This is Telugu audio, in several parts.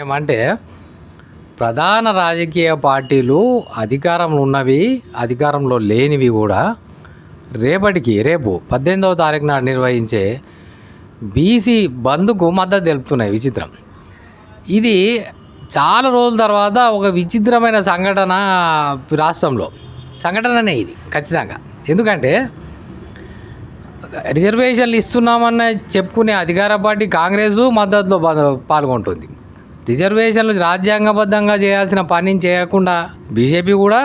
ఏమంటే ప్రధాన రాజకీయ పార్టీలు అధికారంలో ఉన్నవి అధికారంలో లేనివి కూడా రేపటికి రేపు పద్దెనిమిదవ తారీఖు నాడు నిర్వహించే బీసీ బంద్కు మద్దతు తెలుపుతున్నాయి విచిత్రం. ఇది చాలా రోజుల తర్వాత ఒక విచిత్రమైన సంఘటన రాష్ట్రంలో. సంఘటననే ఇది ఖచ్చితంగా. ఎందుకంటే రిజర్వేషన్లు ఇస్తున్నామన్న చెప్పుకునే అధికార పార్టీ కాంగ్రెస్ మద్దతులో పాల్గొంటుంది. రిజర్వేషన్లు రాజ్యాంగబద్ధంగా చేయాల్సిన పనిని చేయకుండా బీజేపీ కూడా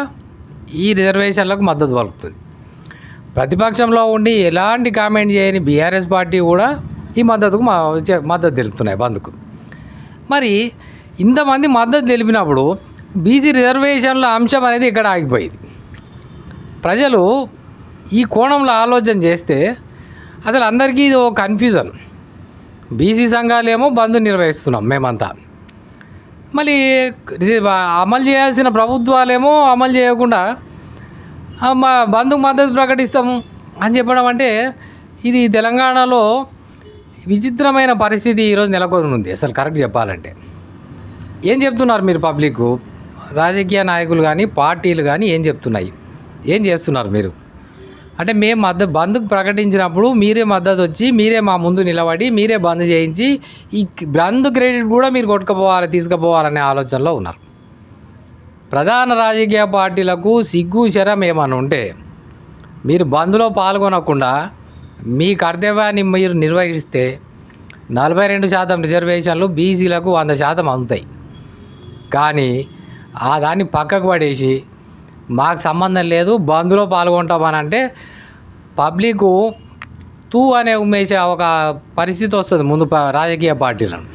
ఈ రిజర్వేషన్లకు మద్దతు పలుకుతుంది. ప్రతిపక్షంలో ఉండి ఎలాంటి కామెంట్ చేయని బీఆర్ఎస్ పార్టీ కూడా ఈ మద్దతుకు మా మద్దతు తెలుపుతున్నాయి బంద్కు. మరి ఇంతమంది మద్దతు తెలిపినప్పుడు బీసీ రిజర్వేషన్ల అంశం అనేది ఇక్కడ ఆగిపోయింది. ప్రజలు ఈ కోణంలో ఆలోచన చేస్తే అసలు అందరికీ ఇది ఓ కన్ఫ్యూజన్. బీసీ సంఘాలేమో బంద్ నిర్వహిస్తున్నాం మేమంతా. మళ్ళీ అమలు చేయాల్సిన ప్రభుత్వాలేమో అమలు చేయకుండా మా బంధుకు మద్దతు ప్రకటిస్తాము అని చెప్పడం అంటే ఇది తెలంగాణలో విచిత్రమైన పరిస్థితి ఈరోజు నెలకొని ఉంది అసలు కరెక్ట్ చెప్పాలంటే ఏం చెప్తున్నారు మీరు పబ్లిక్ రాజకీయ నాయకులు కానీ పార్టీలు కానీ ఏం చెప్తున్నాయి? ఏం చేస్తున్నారు మీరు? అంటే మేము మద్దతు బంద్కు ప్రకటించినప్పుడు మీరే మద్దతు వచ్చి మీరే మా ముందు నిలబడి మీరే బంద్ చేయించి ఈ బంద్ క్రెడిట్ కూడా మీరు కొట్టుకుపోవాలి తీసుకుపోవాలనే ఆలోచనలో ఉన్నారు. ప్రధాన రాజకీయ పార్టీలకు సిగ్గు శరం ఏమన్నా ఉంటే మీరు బంద్లో పాల్గొనకుండా మీ కర్తవ్యాన్ని మీరు నిర్వహిస్తే నలభై రెండు శాతం రిజర్వేషన్లు బీసీలకు వంద శాతం అందుతాయి. కానీ ఆ దాన్ని పక్కకు పడేసి మాకు సంబంధం లేదు బంద్లో పాల్గొంటామని అంటే పబ్లిక్ తూ అనే ఉమ్మేసే ఒక పరిస్థితి వస్తుంది ముందు రాజకీయ పార్టీలను.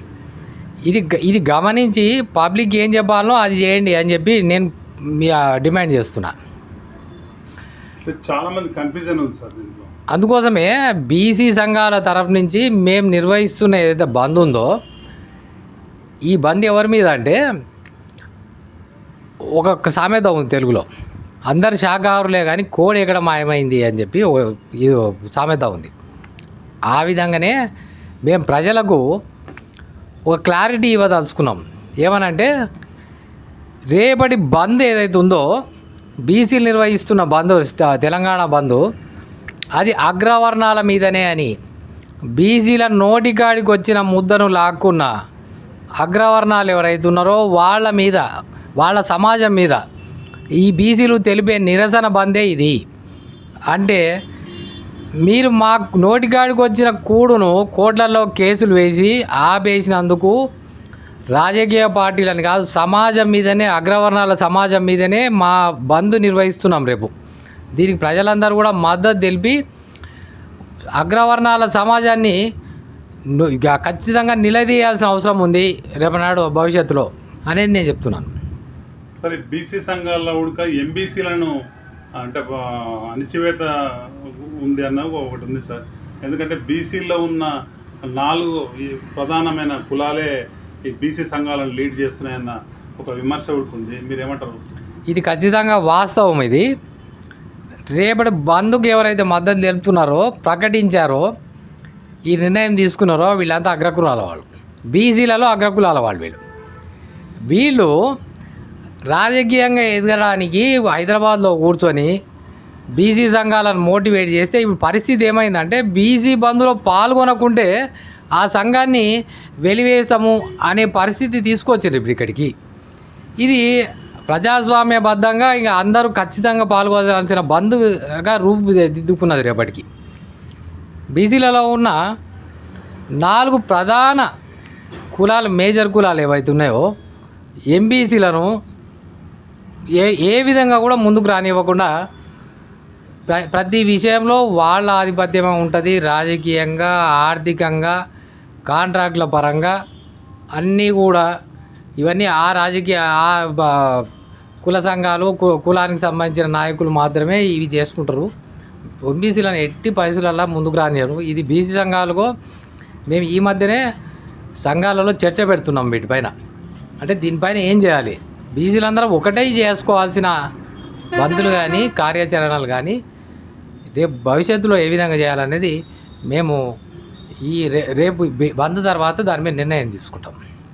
ఇది ఇది గమనించి పబ్లిక్ ఏం చెప్పాలో అది చేయండి అని చెప్పి నేను డిమాండ్ చేస్తున్నా. అంటే చాలా మంది కన్ఫ్యూజన్ ఉంది సార్ అందుకోసమే బీసీ సంఘాల తరఫు నుంచి మేము నిర్వహిస్తున్న ఏదైతే బంద్ ఉందో ఈ బంద్ ఎవరి మీద అంటే ఒక సామెత ఉంది తెలుగులో. అందరు శాకాహారులే కానీ కోడి ఎక్కడ మాయమైంది అని చెప్పి ఒక- ఇది సామెత ఉంది. ఆ విధంగానే మేము ప్రజలకు ఒక క్లారిటీ ఇవ్వదలుచుకున్నాం. ఏమనంటే రేపటి బంద్ ఏదైతే ఉందో బీసీలు నిర్వహిస్తున్న బంద్ తెలంగాణ బంద్ అది అగ్రవర్ణాల మీదనే అని బీసీల నోటికాడికి వచ్చిన ముద్దను లాక్కున్న అగ్రవర్ణాలు ఎవరైతే ఉన్నారో వాళ్ళ మీద వాళ్ళ సమాజం మీద. ఈ బీసీలు తెలిపే నిరసన బందే ఇది. అంటే మీరు మా నోటికాడికి వచ్చిన కూడును కోట్లలో కేసులు వేసి ఆపేసినందుకు రాజకీయ పార్టీలని కాదు సమాజం మీదనే అగ్రవర్ణాల సమాజం మీదనే మా బంద్ నిర్వహిస్తున్నాం రేపు. దీనికి ప్రజలందరూ కూడా మద్దతు తెలిపి అగ్రవర్ణాల సమాజాన్ని ఇక ఖచ్చితంగా నిలదీయాల్సిన అవసరం ఉంది రేపనాడు భవిష్యత్తులో అనేది నేను చెప్తున్నాను. సరే బీసీ సంఘాల్లో ఉడక ఎంబీసీలను అంటే ఆ, అణిచివేత ఉంది అన్న ఒకటి ఉంది సార్. ఎందుకంటే బీసీలో ఉన్న నాలుగు ఈ ప్రధానమైన కులాలే ఈ బీసీ సంఘాలను లీడ్ చేస్తున్నాయన్న ఒక విమర్శ ఒకటి ఉంది. మీరేమంటారు? ఇది ఖచ్చితంగా వాస్తవం ఇది. రేపటి బంధుకు ఎవరైతే మద్దతు తెలుపుతున్నారో ప్రకటించారో ఈ నిర్ణయం తీసుకున్నారో వీళ్ళంతా అగ్రకులాల వాళ్ళు. బీసీలలో అగ్రకులాల వాళ్ళు వీళ్ళు. వీళ్ళు రాజకీయంగా ఎదగడానికి హైదరాబాద్లో కూర్చొని బీసీ సంఘాలను మోటివేట్ చేస్తే ఇప్పుడు పరిస్థితి ఏమైందంటే బీసీ బంధులో పాల్గొనకుంటే ఆ సంఘాన్ని వెలివేస్తాము అనే పరిస్థితి తీసుకొచ్చారు ఇప్పుడు ఇక్కడికి. ఇది ప్రజాస్వామ్యబద్ధంగా ఇక అందరూ ఖచ్చితంగా పాల్గొనాల్సిన బంధుగా రూపుదిద్దుకున్నది రేపటికి. బీసీలలో ఉన్న నాలుగు ప్రధాన కులాలు మేజర్ కులాలు ఏవైతే ఉన్నాయో ఎంబీసీలను ఏ ఏ విధంగా కూడా ముందుకు రానివ్వకుండా ప్ర ప్రతి విషయంలో వాళ్ళ ఆధిపత్యమే ఉంటుంది. రాజకీయంగా ఆర్థికంగా కాంట్రాక్ట్ల పరంగా అన్నీ కూడా ఇవన్నీ ఆ రాజకీయ ఆ కుల సంఘాలు కు- కులానికి సంబంధించిన నాయకులు మాత్రమే ఇవి చేసుకుంటారు. ఒబీసీలను ఎట్టి పరిస్థితులలో ముందుకు రానియరు ఇది బీసీ సంఘాలకు మేము ఈ మధ్యనే సంఘాలలో చర్చ పెడుతున్నాం వీటిపైన. అంటే దీనిపైన ఏం చేయాలి? బీసీలందరూ ఒకటే చేసుకోవాల్సిన బంధులు కానీ కార్యాచరణలు కానీ రేపు భవిష్యత్తులో ఏ విధంగా చేయాలనేది మేము ఈ రే రేపు బంద్ తర్వాత దాని మీద నిర్ణయం తీసుకుంటాం.